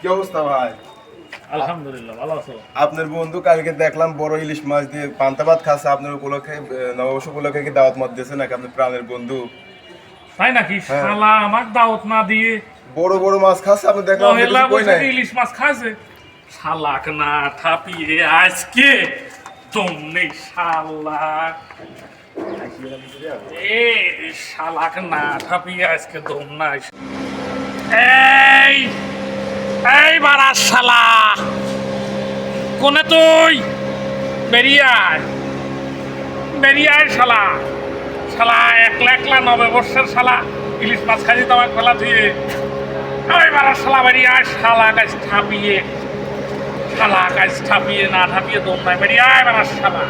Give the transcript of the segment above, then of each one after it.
কি অবস্থা ভাই? আলহামদুলিল্লাহ ভালো আছো? আপনার বন্ধু কালকে দেখলাম বড় ইলিশ মাছ দিয়ে পান্তা ভাত খাচ্ছে আপনার উপলক্ষে নববর্ষ উপলক্ষে কি দাওয়াত মত দিয়েছে নাকি আপনার প্রাণের বন্ধু? তাই নাকি? হ্যাঁ। শালা আমার দাওয়াত না দিয়ে বড় বড় মাছ খাচ্ছে আপনি দেখলাম ইলিশ মাছ খাচ্ছে শালাক না ঠাপিয়ে আজকে তোমনে শালাক এ শালাক না ঠাপিয়ে আজকে দম নাই। এই! এই বাড়া শালা। কোনে তুই? বেরিয়ে আয়। বেরিয়ে আয় শালা। শালা, একলা একলা নবে বর্ষের শালা, ইলিশ মাছ খাই তোমার খোলা ধুয়ে ওই বারা শালা বেরিয়ে আয়, শালা গাছ ঠাপিয়ে। শালা গাছ ঠাপিয়ে, না ঠাপিয়ে দম নাই। বেরিয়ে আয় বারা শালা।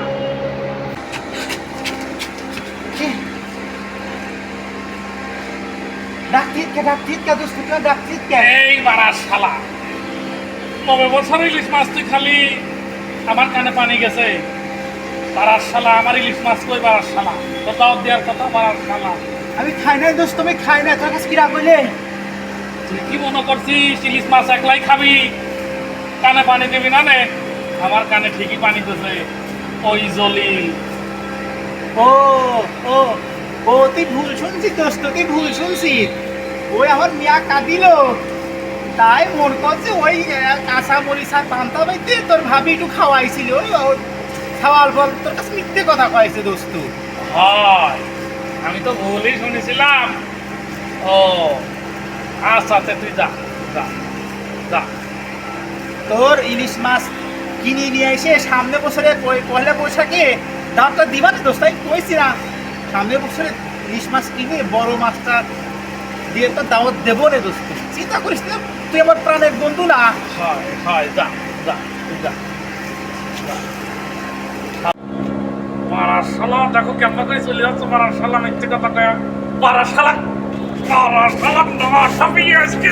ডাকতিতকে ডাকতিতকে দোস্তুকে ডাকতিতকে এই বারা শালা। নবে বছর ইলিশ মাছ তুই খালি আমার কানে পানি গেছে। বারার শালা আমার ইলিশ মাছ কই বারার শালা? তো দাওয়াত দেওয়ার কথা বারার শালা। আমি খাই নাই দোস্ত আমি খাই নাই তোর কাছে কিরা কইলে তুই কি মনে করছিস ইলিশ মাছ একলাই খাবি? কানে পানি দিবি না নে? আমার কানে ঠিকই পানি দিছে ওই জলিল। ও ও ও তুই ভুল শুনছিস দোস্ত তুই ভুল শুনছিস ওই আমার মিয়া কাঁদিল। তাই মন করছে ওই কাঁচা মরিচ আর পান্তা বাইতে তোর ভাবি একটু খাওয়াইছিল। ওই খাওয়ার পর তোর কাছে মিথ্যে কথা কয়েছে দোস্ত। হয় আমি তো ভুলই শুনেছিলাম। ও আচ্ছা আচ্ছা, তুই যা যা যা। তোর ইলিশ মাছ কিনে নিয়ে এসে সামনে বছরে পয়- পয়লা বৈশাখে দামটা দিবা না দোস্ত? আমি কইছি না। সামনে বছরে ইলিশ মাছ কিনে বড় মাছটা দিয়ে তো দাওয়াত দেবো রে দোস্ত। চিন্তা করিস না তুই আমার প্রাণের বন্ধু না? হয় হয় যা যা যা। দেখো কেমন করে চলে যাচ্ছে মারার শালা মিথ্যে কথা কয়া। আজকে।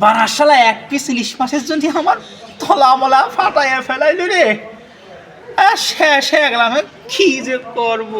বারাসালা এক পিস ইলিশ মাছের জন্য আমার তলা মলা ফাটাইয়া ফেলাইল রে। আর শেষ হয়ে গেলাম কি যে করব?